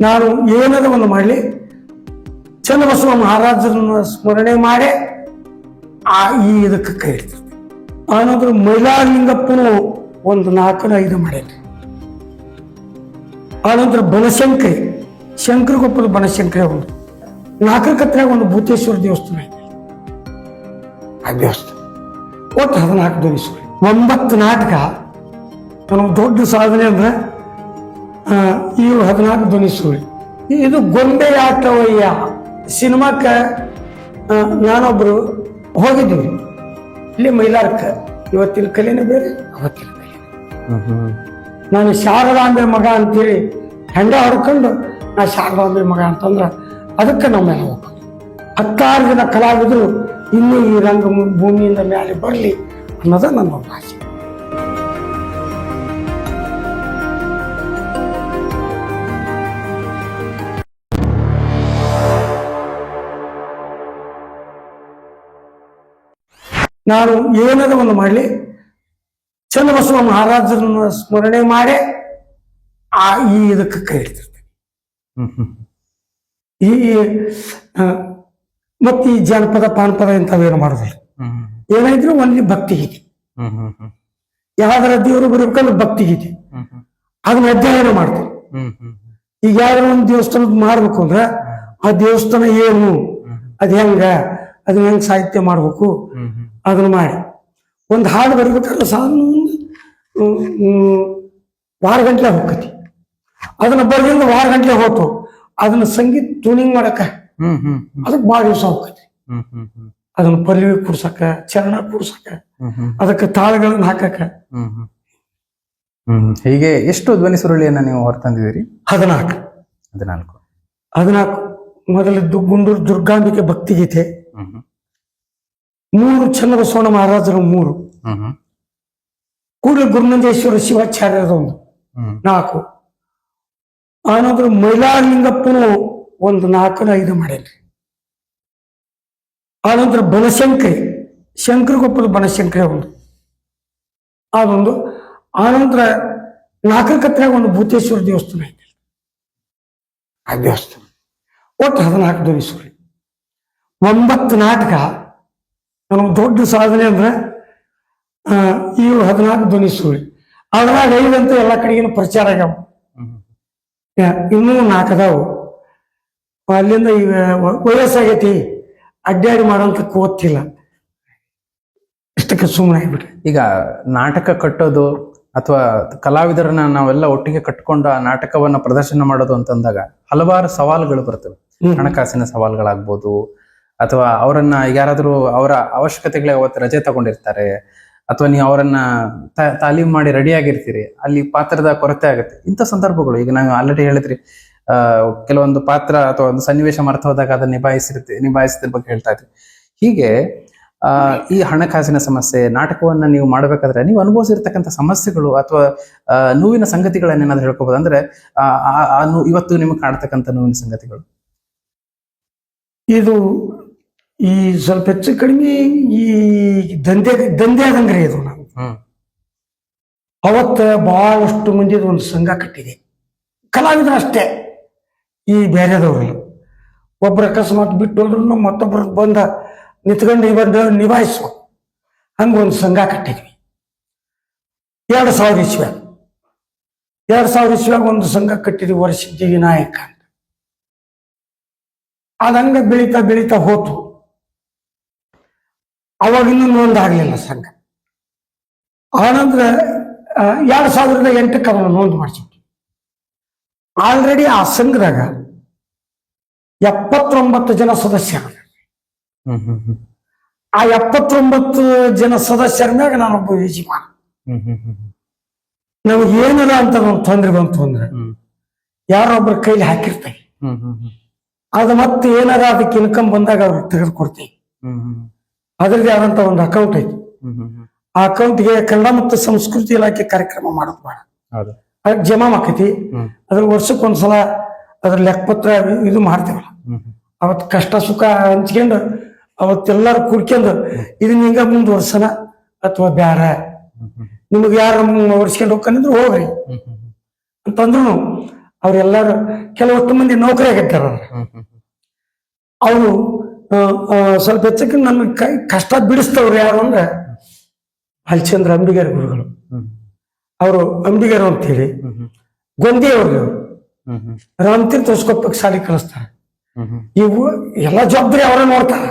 ನಾನು ಏನದ ಒಂದು ಮಾಡಲಿ? ಚನ್ನಬಸವ ಮಹಾರಾಜರನ್ನ ಸ್ಮರಣೆ ಮಾಡಿ ಆ ಈ ಇದಕ್ಕೆ ಕೈ ಹಿಡಿತಿರ್ತೀನಿ ಆನಂತರ ಮೈಲಾರಲಿಂಗಪ್ಪನು ಒಂದು ನಾಲ್ಕನ ಐದು ಮಾಡ್ಯಾನ ಆನಂತರ ಬನಶಂಕರಿ, ಶಂಕರಗೊಪ್ಪದ ಬನಶಂಕರಿ ಒಂದು. ನಾಲ್ಕರ ಒಂದು ಭೂತೇಶ್ವರ ದೇವಸ್ಥಾನ ಐತೆ. ಆ ದೇವಸ್ಥಾನ. ಒಟ್ಟು ಹದಿನಾಲ್ಕು ದೇವಸ್ಥಾನ ಒಂಬತ್ತು ನಾಟಕ. ನಮ್ಮ ದೊಡ್ಡ ಸಾಧನೆ ಅಂದ್ರೆ ಇವು ಹದಿನಾಲ್ಕು ಧ್ವನಿಸುಗಳು ಇದು ಗೊಂಬೆ ಆಟವಯ್ಯ ಸಿನಿಮಾಕ್ಕೆ ನಾನೊಬ್ಬರು ನಾನೊಬ್ರು ಹೋಗಿದ್ದೀವಿ ಇಲ್ಲಿ ಮೈಲಾರಕ್ಕೆ. ಇವತ್ತಿನ ಕಲೆನೇ ಬೇರೆ? ಅವತ್ತಿನ ಕಲೆ ನಾನು ಶಾರದಾಂಬೆ ಮಗ ಅಂತೇಳಿ ಹೆಂಡ ಹೊಡ್ಕೊಂಡು ನಾ ಶಾರದಾಂಬೆ ಮಗ ಅಂತಂದ್ರೆ ಅದಕ್ಕೆ ನಾವು ಮೇಲೆ ಹೋಗ್ತೀವಿ ಹತ್ತಾರು ಜನ ಕಲಾವಿದರು ಇನ್ನೂ ಈ ರಂಗ ಭೂಮಿಯಿಂದ ಮೇಲೆ ಬರಲಿ ಅನ್ನೋದೇ ನನ್ನ ಒಂದು ನಾನು ಏನದ ಒಂದು ಮಾಡಲಿ. ಚನ್ನಬಸವ ಮಹಾರಾಜರನ್ನ ಸ್ಮರಣೆ ಮಾಡಿ ಆ ಈ ಇದಕ್ಕೆ ಕೈ ಇಡ್ತಿರ್ತೇನೆ ಈ ಮತ್ತೆ ಈ ಜಾನಪದ ಪಾನಪದ ಇಂಥವೇನು ಮಾಡೋದಿಲ್ಲ. ಏನಾದ್ರು ಒಂದು ಭಕ್ತಿ ಗೀತೆ. ಯಾವ್ದಾರ ದೇವರು ಬರ್ಬೇಕಂದ್ರೆ ಭಕ್ತಿ ಗೀತೆ. ಅದನ್ನ ಅಧ್ಯಯನ ಮಾಡ್ತೀನಿ. ಈಗ ಯಾವ್ದಾರ ಒಂದು ದೇವಸ್ಥಾನದ ಮಾಡ್ಬೇಕು ಅಂದ್ರೆ ಆ ದೇವಸ್ಥಾನ ಏನು? ಅದ್ ಹೆಂಗ? ಅದನ್ನ ಹೆಂಗ್ ಸಾಹಿತ್ಯ ಮಾಡ್ಬೇಕು? ಅದನ್ನ ಮಾಡಿ. ಒಂದು ಹಾಡು ಬರಿಬೇಕಾದ್ರೆ ಸಾಧನ ವಾರ ಗಂಟ್ಲೆ ಹೋಗ್ತೈತಿ. ಅದನ್ನ ಬರ್ದಿಂದ ವಾರ ಗಂಟ್ಲೆ ಹೋತು. ಅದನ್ನ ಸಂಗೀತ ಟ್ಯೂನಿಂಗ್ ಮಾಡಕ ಅದಕ್ಕೆ ಭಾಳ ದಿವಸ ಹೋಗ್ತೈತಿ. ಅದನ್ನ ಪಲ್ಲವಿ ಕೂಡ್ಸಕ ಚರಣ ಕೂಡ್ಸಕ ಅದಕ್ಕೆ ತಾಳಗಳನ್ನ ಹಾಕಕ ಹೀಗೆ ಎಷ್ಟು ಧ್ವನಿ ಸುರುಳಿಯನ್ನ ನೀವು ಹೊರತಂದಿದ್ದೀರಿ? ಹದಿನಾಲ್ಕು. ಹದಿನಾಲ್ಕು. ಹದಿನಾಲ್ಕು. ಮೊದಲಿದ್ದು ಗುಂಡೂರು ದುರ್ಗಾಂಬಿಕೆ ಭಕ್ತಿಗೀತೆ. ಮೂರು ಚನ್ನಬಸವಣ್ಣ ಮಹಾರಾಜರ ಮೂರು. ಕೂಡ ಗುರುನಂದೇಶ್ವರ ಶಿವಾಚಾರ್ಯರ ಒಂದು. ನಾಲ್ಕು. ಆನಂತರ ಮೈಲಾರಲಿಂಗಪ್ಪನು ಒಂದು ನಾಲ್ಕನ ಐದು ಮಾಡೇನ್ರಿ ಆನಂತರ ಬನಶಂಕರಿ ಶಂಕರಗೊಪ್ಪದ ಬನಶಂಕರಿ ಒಂದು. ಅದೊಂದು. ಆನಂತರ ನಾಲ್ಕರ ಕತ್ರಾಗ ಒಂದು ಭೂತೇಶ್ವರ ದೇವಸ್ಥಾನ ಐತೆ ಆ ದೇವಸ್ಥಾನ. ಒಟ್ಟು ಹದಿನಾಲ್ಕು ಧ್ವನಿಸುಗಳು ಒಂಬತ್ತು ನಾಟಕ ನನಗೆ ದೊಡ್ಡ ಸಾಧನೆ ಅಂದ್ರೆ ಇವು ಹದಿನಾಲ್ಕು ಸೂರಿ ಅದ್ರಾಗ ಐದಂತೂ ಎಲ್ಲ ಕಡೆಗಿನ ಪ್ರಚಾರ ಆಗ್ಯಾವ. ಇನ್ನೂ ನಾಲ್ಕು ಅದಾವು. ಅಲ್ಲಿಂದ ಈಗ ವಯಸ್ಸಾಗೈತಿ ಅಡ್ಡಾಡಿ ಮಾಡೋಂತ ಕೂತಿಲ್ಲ. ಇಷ್ಟಕ್ಕೆ ಸುಮ್ಮನೆ ಆಗ್ಬಿಟ್ರಿ. ಈಗ ನಾಟಕ ಕಟ್ಟೋದು ಅಥವಾ ಕಲಾವಿದರನ್ನ ನಾವೆಲ್ಲ ಒಟ್ಟಿಗೆ ಕಟ್ಕೊಂಡು ಆ ನಾಟಕವನ್ನ ಪ್ರದರ್ಶನ ಮಾಡೋದು ಅಂತಂದಾಗ ಹಲವಾರು ಸವಾಲುಗಳು ಬರ್ತವೆ. ಹಣಕಾಸಿನ ಸವಾಲುಗಳಾಗ್ಬೋದು ಅಥವಾ ಅವರನ್ನ ಯಾರಾದರೂ ಅವರ ಅವಶ್ಯಕತೆಗಳೇ ಅವತ್ತು ರಜೆ ತಗೊಂಡಿರ್ತಾರೆ, ಅಥವಾ ನೀವು ಅವರನ್ನ ತಾಲೀಮ್ ಮಾಡಿ ರೆಡಿ ಆಗಿರ್ತೀರಿ ಅಲ್ಲಿ ಪಾತ್ರದ ಕೊರತೆ ಆಗುತ್ತೆ. ಇಂಥ ಸಂದರ್ಭಗಳು, ಈಗ ನಾನು ಆಲ್ರೆಡಿ ಹೇಳಿದ್ರಿ ಕೆಲವೊಂದು ಪಾತ್ರ ಅಥವಾ ಒಂದು ಸನ್ನಿವೇಶ ಮರ್ತ ಹೋದಾಗ ಅದನ್ನ ನಿಭಾಯಿಸಿರ್ತಿ ನಿಭಾಯಿಸಿದ್ರ ಬಗ್ಗೆ ಹೇಳ್ತಾ ಇದ್ರಿ. ಹೀಗೆ ಈ ಹಣಕಾಸಿನ ಸಮಸ್ಯೆ, ನಾಟಕವನ್ನ ನೀವು ಮಾಡಬೇಕಾದ್ರೆ ನೀವು ಅನುಭವಿಸಿರ್ತಕ್ಕಂಥ ಸಮಸ್ಯೆಗಳು ಅಥವಾ ನೋವಿನ ಸಂಗತಿಗಳನ್ನೇನಾದ್ರೂ ಹೇಳ್ಕೋಬಹುದು ಅಂದ್ರೆ ಇವತ್ತು ನಿಮಗೆ ಕಾಡ್ತಕ್ಕಂಥ ನೋವಿನ ಸಂಗತಿಗಳು. ಇದು ಈ ಸ್ವಲ್ಪ ಹೆಚ್ಚು ಕಡಿಮೆ ಈ ದಂಧೆ ದಂಧೆ ಆದಂಗ್ರಿ ಇದು ನಾವು. ಅವತ್ತ ಬಹಳಷ್ಟು ಮಂದಿದ ಒಂದು ಸಂಘ ಕಟ್ಟಿದೆ. ಕಲಾವಿದರು ಅಷ್ಟೇ. ಈ ಬೇರೆದವ್ರಲ್ಲ ಒಬ್ರು ಅಕಸ್ಮಾತ್ ಬಿಟ್ಟು ಹೋದ್ರು ಮತ್ತೊಬ್ರು ಬಂದ ನಿಂತ್ಕೊಂಡು ಬಂದು ನಿಭಾಯಿಸುವ. ಹಂಗ ಒಂದು ಸಂಘ ಕಟ್ಟಿದ್ವಿ. ಎರಡು ಸಾವಿರ ಇಸ್ವ್ಯಾಗ ಎರಡು ಸಾವಿರ ಇಸ್ವ್ಯಾಗ ಒಂದು ಸಂಘ ಕಟ್ಟಿದ್ವಿ ವರ್ಷಿದ್ದಿ ವಿನಾಯಕ ಅಂತ. ಅದಂಗ ಬೆಳೀತಾ ಬೆಳೀತಾ ಹೋತು. ಅವಾಗ ನೋಂದಾಗಲಿಲ್ಲ ಸಂಘ. ಆನಂತರ ಎರಡು ಸಾವಿರದ ಎಂಟಕ್ಕೆ ಅವನು ನೋಂದು ಮಾಡಿಸಿದ್ವಿ. ಆಲ್ರೆಡಿ ಆ ಸಂಘದಾಗ ಎಪ್ಪತ್ತೊಂಬತ್ತು ಜನ ಸದಸ್ಯರು. ಹ್ಮ್ ಹ್ಮ್ ಹ್ಮ್ ಆ ಎಪ್ಪತ್ತೊಂಬತ್ತು ಜನ ಸದಸ್ಯರ ಮ್ಯಾಗ ನಾನೊಬ್ಬ ಯಜಮಾನ. ನಮಗೆ ಏನಿಲ್ಲ ಅಂತ ಒಂದು ತೊಂದರೆ ಬಂತು ಅಂದ್ರೆ ಯಾರೊಬ್ಬರ ಕೈಲಿ ಹಾಕಿರ್ತೇವೆ ಹ್ಮ್ ಹ್ಮ್ ಹ್ಮ್. ಅದು ಮತ್ತೆ ಏನಾರ ಅದಕ್ಕೆ ಇನ್ಕಮ್ ಬಂದಾಗ ಅವ್ರಿಗೆ ತೆಗೆದು ಕೊಡ್ತೇವೆ ಹ್ಮ್ ಹ್ಮ್. ಅದರದೇ ಆದಂತ ಒಂದು ಅಕೌಂಟ್ ಐತಿ. ಆ ಅಕೌಂಟ್ಗೆ ಕನ್ನಡ ಮತ್ತು ಸಂಸ್ಕೃತಿ ಇಲಾಖೆ ಕಾರ್ಯಕ್ರಮ ಮಾಡೋದು ಬಹಳ ಅದಕ್ಕೆ ಜಮಾ ಆಕೈತಿ ಅದ್ರ ವರ್ಷಕ್ಕೊಂದ್ಸಲ ಅದ್ರ ಲೆಕ್ಕಪತ್ರ ಇದು ಮಾಡ್ತೇವಲ್ಲ. ಅವತ್ತು ಕಷ್ಟ ಸುಖ ಹಂಚ್ಕೊಂಡು ಅವತ್ತೆಲ್ಲರೂ ಕುಡ್ಕೊಂಡು ಇದನ್ನ ಹಿಂಗ ಮುಂದುವರ್ಸನ ಅಥವಾ ಬ್ಯಾರ? ನಿಮಗೆ ಯಾರು ವರ್ಷಕೊಂಡು ಹೋಗ್ಕಂದ್ರೆ ಹೋಗ್ರಿ. ಅಂತಂದ್ರು ಅವರೆಲ್ಲರೂ ಕೆಲವಷ್ಟು ಮಂದಿ ನೌಕರಿ ಹ್ಮ್. ಅವರು ಸ್ವಲ್ಪ ಹೆಚ್ಚಕ್ಕೆ ನಮಗೆ ಕೈ ಕಷ್ಟ ಬಿಡಿಸ್ತವ್ರು ಯಾರು ಅಂದ್ರೆ ಹಲ್ಚಂದ್ರ ಅಂಬಿಗರ ಗುರುಗಳು. ಅವರು ಅಂಬಿಗರು ಅಂತೇಳಿ. ಹೇಳಿ ಹ್ಮ್. ಗೊಂದಿ ಅವ್ರಿಗೆ ಹ್ಮ್ ಹ್ಮ್. ರಾಮತೀರ್ಥ ಹೊಸ್ಕೊಪ್ಪಕ್ಕೆ ಶಾಲೆ ಕಳಿಸ್ತಾರೆ. ಇವು ಎಲ್ಲ ಜವಾಬ್ದಾರಿ ಅವರೇ ನೋಡ್ತಾರ.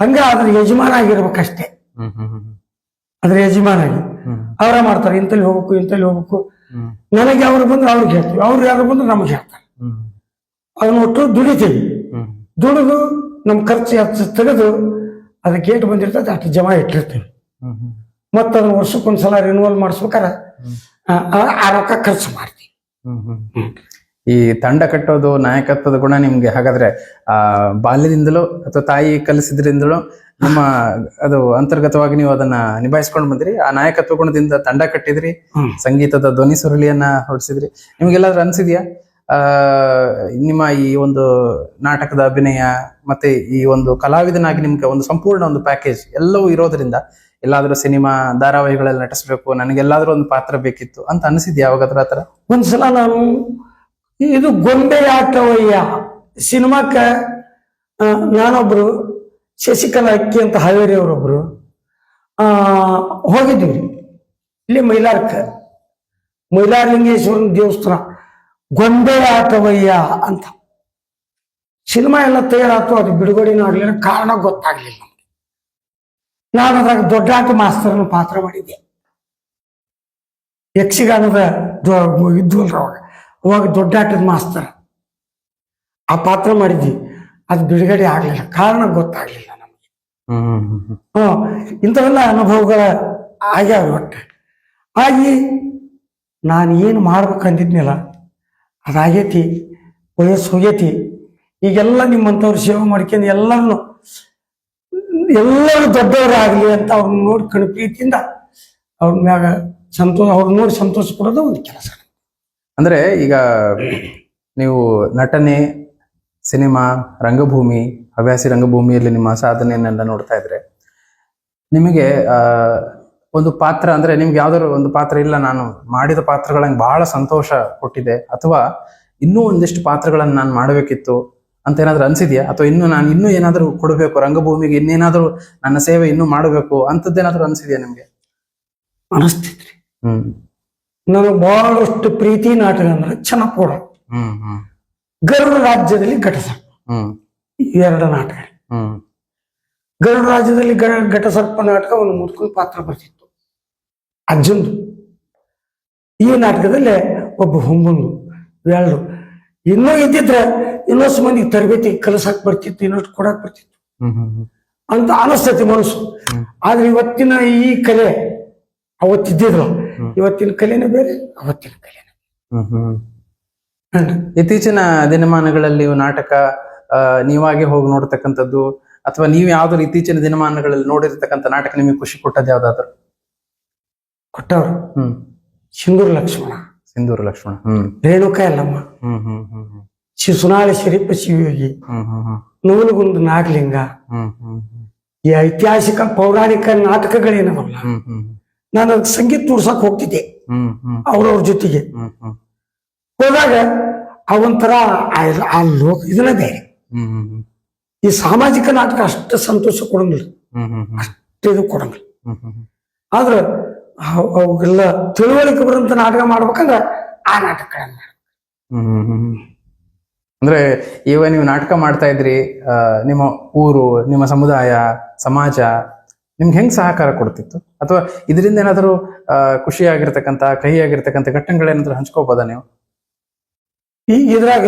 ಹಂಗ ಅದ್ರ ಯಜಮಾನ ಆಗಿರ್ಬೇಕಷ್ಟೇ. ಅದ್ರ ಯಜಮಾನ ಆಗಿ. ಅವರೇ ಮಾಡ್ತಾರೆ ಇಂತಲ್ಲಿ ಹೋಗ್ಬೇಕು ಇಂತಲ್ಲಿ ಹೋಗ್ಬೇಕು. ನನಗೆ ಅವ್ರು ಬಂದ್ರೆ ಅವ್ರಿಗೆ ಹೇಳ್ತೀವಿ. ಅವ್ರು ಯಾರು ಬಂದ್ರೆ ನಮಗೆ ಹೇಳ್ತಾರೆ. ಅದನ್ನ ಒಟ್ಟು ದುಡಿತೀವಿ. ದುಡಿದು ನಮ್ಮ ಖರ್ಚು ಹೆಚ್ಚು ತೆಗೆದು ಅದಕ್ಕೆ ಗೇಟ್ ಬಂದಿರ್ತದೆ ಅಷ್ಟು ಜಮಾ ಇಟ್ಟಿರ್ತೀವಿ. ಮತ್ತ ಅದನ್ನ ವರ್ಷಕ್ಕೊಂದ್ಸಲ ರಿನ್ಯೂವಲ್ ಮಾಡಿಸ್ಬೇಕಾರೆ ಆ ರೊಕ್ಕ ಖರ್ಚು ಮಾಡ್ತೀವಿ. ಈ ತಂಡ ಕಟ್ಟೋದು ನಾಯಕತ್ವದ ಗುಣ ನಿಮ್ಗೆ ಹಾಗಾದ್ರೆ ಆ ಬಾಲ್ಯದಿಂದಲೂ ಅಥವಾ ತಾಯಿ ಕಲಿಸಿದ್ರಿಂದಲೂ ನಿಮ್ಮ ಅದು ಅಂತರ್ಗತವಾಗಿ ನೀವು ಅದನ್ನ ನಿಭಾಯಿಸ್ಕೊಂಡು ಬಂದ್ರಿ. ಆ ನಾಯಕತ್ವ ಗುಣದಿಂದ ತಂಡ ಕಟ್ಟಿದ್ರಿ. ಸಂಗೀತದ ಧ್ವನಿ ಸುರುಳಿಯನ್ನ ಹೊರಡಿಸಿದ್ರಿ. ನಿಮ್ಗೆಲ್ಲಾದ್ರೂ ಅನ್ಸಿದ್ಯಾ? ನಿಮ್ಮ ಈ ಒಂದು ನಾಟಕದ ಅಭಿನಯ ಮತ್ತೆ ಈ ಒಂದು ಕಲಾವಿದನಾಗಿ ನಿಮ್ಗೆ ಒಂದು ಸಂಪೂರ್ಣ ಒಂದು ಪ್ಯಾಕೇಜ್ ಎಲ್ಲವೂ ಇರೋದ್ರಿಂದ ಎಲ್ಲಾದ್ರೂ ಸಿನಿಮಾ ಧಾರಾವಾಹಿಗಳಲ್ಲಿ ನಟಿಸ್ಬೇಕು, ನನಗೆಲ್ಲಾದ್ರೂ ಒಂದು ಪಾತ್ರ ಬೇಕಿತ್ತು ಅಂತ ಅನಿಸಿದ್ಯಾ ಯಾವಾಗಾದ್ರೂ ಆತರ ಒಂದ್ಸಲ ನಾನು ಇದು ಗೊಂಬೆ ಆಟವಯ್ಯ ಸಿನಿಮಾಕ್ಕ ನಾನೊಬ್ರು ಶಶಿಕಲಾ ಅಕ್ಕಿ ಅಂತ ಹಾವೇರಿ ಅವರೊಬ್ರು ಹೋಗಿದ್ವಿ ಇಲ್ಲಿ ಮೈಲಾರ್ಕ ಮೈಲಾರಲಿಂಗೇಶ್ವರನ ದೇವಸ್ಥಾನ. ಗೊಂಬೆ ಆಟವಯ್ಯ ಅಂತ. ಸಿನಿಮಾ ಎಲ್ಲ ತಯಾರಾತು ಅದು ಬಿಡುಗಡೆನೂ ಆಗ್ಲಿಲ್ಲ ಕಾರಣ ಗೊತ್ತಾಗ್ಲಿಲ್ಲ ನಮ್ಗೆ. ನಾನು ಅದ್ರಾಗ ದೊಡ್ಡಾಟ ಮಾಸ್ತರನ ಪಾತ್ರ ಮಾಡಿದ್ದೆ. ಯಕ್ಷಗಾನದ ಇದ್ವಲ್ರ ಅವಾಗ. ಅವಾಗ ದೊಡ್ಡಾಟದ ಮಾಸ್ತರ್. ಆ ಪಾತ್ರ ಮಾಡಿದ್ವಿ. ಅದು ಬಿಡುಗಡೆ ಆಗಲಿಲ್ಲ ಕಾರಣ ಗೊತ್ತಾಗ್ಲಿಲ್ಲ ನಮ್ಗೆ. ಹ್ಮ್ ಇಂಥವೆಲ್ಲ ಅನುಭವಗಳ ಆಗ್ಯಾವ ಒಟ್ಟು. ಆಗಿ ನಾನು ಏನು ಮಾಡ್ಬೇಕು ಅಂದಿದ್ನಲ್ಲ ಅದಾಗೈತಿ, ವಯಸ್ಸು ಹೋಗೈತಿ. ಈಗೆಲ್ಲ ನಿಮ್ಮಂಥವ್ರು ಸೇವೆ ಮಾಡ್ಕೊಂಡು ಎಲ್ಲರನ್ನು, ಎಲ್ಲರೂ ದೊಡ್ಡವರಾಗಲಿ ಅಂತ ಅವ್ರನ್ನ ನೋಡ್ಕೊಂಡು ಪ್ರೀತಿಯಿಂದ ಅವ್ರ ಮ್ಯಾಗ ಸಂತೋಷ, ಅವ್ರನ್ನ ನೋಡಿ ಸಂತೋಷ ಪಡೋದು ಒಂದು ಕೆಲಸ. ಅಂದ್ರೆ ಈಗ ನೀವು ನಟನೆ, ಸಿನಿಮಾ, ರಂಗಭೂಮಿ, ಹವ್ಯಾಸಿ ರಂಗಭೂಮಿಯಲ್ಲಿ ನಿಮ್ಮ ಸಾಧನೆಯನ್ನೆಲ್ಲ ನೋಡ್ತಾ ಇದ್ರೆ ನಿಮಗೆ ಒಂದು ಪಾತ್ರ ಅಂದ್ರೆ ನಿಮ್ಗೆ ಯಾವ್ದಾದ್ರು ಒಂದು ಪಾತ್ರ ಇಲ್ಲ ನಾನು ಮಾಡಿದ ಪಾತ್ರಗಳಂಗೆ ಬಹಳ ಸಂತೋಷ ಕೊಟ್ಟಿದೆ. ಅಥವಾ ಇನ್ನೂ ಒಂದಿಷ್ಟು ಪಾತ್ರಗಳನ್ನು ನಾನು ಮಾಡಬೇಕಿತ್ತು ಅಂತ ಏನಾದ್ರು ಅನ್ಸಿದ್ಯಾ? ಅಥವಾ ಇನ್ನು ನಾನು ಇನ್ನೂ ಏನಾದರೂ ಕೊಡಬೇಕು ರಂಗಭೂಮಿಗೆ ಇನ್ನೇನಾದ್ರೂ ನನ್ನ ಸೇವೆ ಇನ್ನೂ ಮಾಡಬೇಕು ಅಂತದ್ದೇನಾದ್ರೂ ಅನ್ಸಿದ್ಯಾ ನಿಮ್ಗೆ? ಅನಿಸ್ತಿದ್ರಿ ಹ್ಮ್. ನನಗೆ ಬಹಳಷ್ಟು ಪ್ರೀತಿ ನಾಟಕ ಅಂದ್ರೆ ಚೆನ್ನಪೋಡ ಹ್ಮ್ ಹ್ಮ್. ಗರುಡ ರಾಜ್ಯದಲ್ಲಿ ಘಟಸ. ಹ್ಮ್. ಎರಡು ನಾಟಕ. ಹ್ಮ್. ಗರುಡ ರಾಜ್ಯದಲ್ಲಿ ಘಟಸರ್ಪ ನಾಟಕ ಒಂದು ಮುದ್ಕೊಂಡು ಪಾತ್ರ ಬರ್ತಿತ್ತು. ಅಜ್ಜಂದು ಈ ನಾಟಕದಲ್ಲಿ ಒಬ್ಬ ಹುಂಗಂದು ಎರಡು ಇನ್ನೂ ಇದ್ದಿದ್ರೆ ಇನ್ನೊಷ್ಟು ಮಂದಿ ತರಬೇತಿ ಕಲಸಕ್ ಬರ್ತಿತ್ತು ಇನ್ನಷ್ಟು ಕೊಡಕ್ ಬರ್ತಿತ್ತು. ಅಂತ ಅನಿಸ್ತತಿ ಮನಸ್ಸು. ಆದ್ರೆ ಇವತ್ತಿನ ಈ ಕಲೆ ಅವತ್ತಿದ್ದಿದ್ರು ಇವತ್ತಿನ ಕಲೆನೇ ಬೇರೆ ಅವತ್ತಿನ ಕಲೆನೇ ಹ್ಮ್ ಹ್ಮ್ ಬೇರೆ. ಇತ್ತೀಚಿನ ದಿನಮಾನಗಳಲ್ಲಿ ನಾಟಕ ನೀವಾಗೆ ಹೋಗಿ ನೋಡ್ತಕ್ಕಂಥದ್ದು ಅಥವಾ ನೀವು ಯಾವ್ದಾದ್ರು ಇತ್ತೀಚಿನ ದಿನಮಾನಗಳಲ್ಲಿ ನೋಡಿರ್ತಕ್ಕಂಥ ನಾಟಕ ನಿಮಗೆ ಖುಷಿ ಕೊಟ್ಟದ್ದು ಯಾವ್ದಾದ್ರು? ಕೊಟ್ಟವ್ರು. ಸಿಂಧೂರು ಲಕ್ಷ್ಮಣ. ಸಿಂಧೂರು ಲಕ್ಷ್ಮಣ. ಹ್ಮ್. ರೇಣುಕ ಎಲ್ಲಮ್ಮ ಹ್ಮ್ ಹ್ಮ್ ಹ್ಮ್ ಹ್ಮ್. ಶಿ ಸುನಾಳಿ ಶರೀಫ ಶಿವಯೋಗಿ. ನೂಲುಗುಂದು ನಾಗಲಿಂಗ. ಈ ಐತಿಹಾಸಿಕ ಪೌರಾಣಿಕ ನಾಟಕಗಳೇನವಲ್ಲ? ನಾನು ಸಂಗೀತ ನುಡ್ಸಕ್ ಹೋಗ್ತಿದ್ದೆ. ಅವ್ರವ್ರ ಜೊತೆಗೆ. ಹೋದಾಗ ಅವೊಂಥರ ಆ- ಲೋಕ ಇದನ್ನ ಬೇರೆ. ಈ ಸಾಮಾಜಿಕ ನಾಟಕ ಅಷ್ಟು ಸಂತೋಷ ಕೊಡಂಗಿಲ್ಲ. ಅಷ್ಟು ಇದು ಕೊಡಂಗಿಲ್ಲ. ಆದ್ರೆ ಅವ್- ಅವುಗೆಲ್ಲ ತಿಳುವಳಿಕೆ ಬರುವಂತ ನಾಟಕ ಮಾಡ್ಬೇಕಂದ್ರ ಆ ನಾಟಕಗಳನ್ನ. ಅಂದ್ರೆ ಇವ ನೀವು ನಾಟಕ ಮಾಡ್ತಾ ಇದ್ರಿ ನಿಮ್ಮ ಊರು ನಿಮ್ಮ ಸಮುದಾಯ ಸಮಾಜ ನಿಮ್ಗೆ ಹೆಂಗ್ ಸಹಕಾರ ಕೊಡ್ತಿತ್ತು? ಅಥವಾ ಇದರಿಂದ ಏನಾದರೂ ಆಗಿರ್ತಕ್ಕಂತ ಕಹಿ ಕಹಿಯಾಗಿರ್ತಕ್ಕಂಥ ಘಟನೆಗಳೇನಾದ್ರೂ ಹಂಚ್ಕೋಬೋದ ನೀವು? ಈ ಇದ್ರಾಗ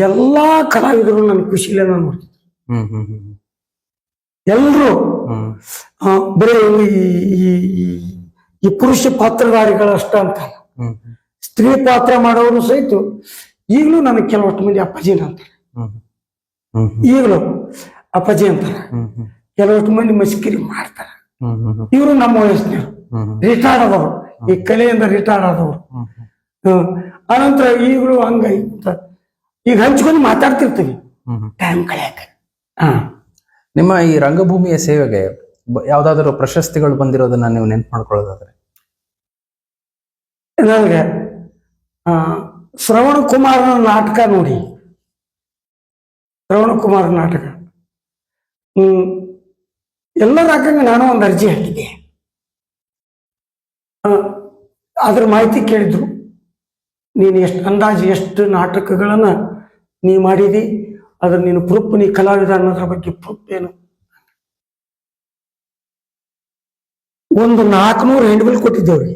ಎಲ್ಲಾ ಕಲಾವಿದರು ನನ್ನ ಖುಷಿಲೇ ನಾನು ನೋಡ್ತಿದ್ರು ಹ್ಮ್ ಹ್ಮ್. ಹ್ಮ್ ಎಲ್ರು ಹ್ಮ್ ಬರೀ ಈ- ಈ- ಪುರುಷ ಪಾತ್ರಧಾರಿಗಳಷ್ಟ ಅಂತ. ಸ್ತ್ರೀ ಪಾತ್ರ ಮಾಡೋರು ಸಹಿತ ಈಗಲೂ ನನಗೆ ಕೆಲವಷ್ಟು ಮಂದಿ ಅಪ್ಪಾಜಿನ ಅಂತಾರೆ. ಈಗಲೂ ಅಪ್ಪಾಜಿ ಅಂತಾರೆ. ಕೆಲವಷ್ಟು ಮಂದಿ ಮಸ್ಕಿರಿ ಮಾಡ್ತಾರೆ. ಇವರು ನಮ್ಮ ವಯಸ್ಸಿನವರು. ರಿಟೈರ್ಡ್ ಆದವರು. ಈ ಕಲೆಯಿಂದ ರಿಟೈರ್ಡ್ ಆದವರು. ಅನಂತರ ಈಗಲೂ ಹಂಗ ಈಗ ಹಂಚ್ಕೊಂಡು ಮಾತಾಡ್ತಿರ್ತೀವಿ. ಟೈಮ್ ಕಳೆಯಕ ಹಾ ನಿಮ್ಮ ಈ ರಂಗಭೂಮಿಯ ಸೇವೆಗೆ ಯಾವ್ದಾದ್ರು ಪ್ರಶಸ್ತಿಗಳು ಬಂದಿರೋದನ್ನ ನೀವು ನೆನ್ಪು ಮಾಡ್ಕೊಳ್ಳೋದಾದ್ರೆ. ನನಗೆ ಶ್ರವಣ ಕುಮಾರನ ನಾಟಕ ನೋಡಿ. ಶ್ರವಣ ಕುಮಾರ ನಾಟಕ. ಎಲ್ಲರ ಹಾಕಂಗೆ ನಾನು ಒಂದು ಅರ್ಜಿ ಹಾಕಿದ್ದೆ. ಅದ್ರ ಮಾಹಿತಿ ಕೇಳಿದ್ರು. ನೀನು ಎಷ್ಟು, ಅಂದಾಜು ಎಷ್ಟು ನಾಟಕಗಳನ್ನ ನೀ ಮಾಡಿದಿ? ಅದ್ರ ನೀನು ಪ್ರೂಪ್ ನೀ ಕಲಾವಿದ ಅನ್ನೋದ್ರ ಬಗ್ಗೆ ಪ್ರೂಪ್ ಏನು? ಒಂದು ನಾಲ್ಕುನೂರು ಹೆಂಡ್ಬಿಲ್ ಕೊಟ್ಟಿದ್ದೇವ್ರಿ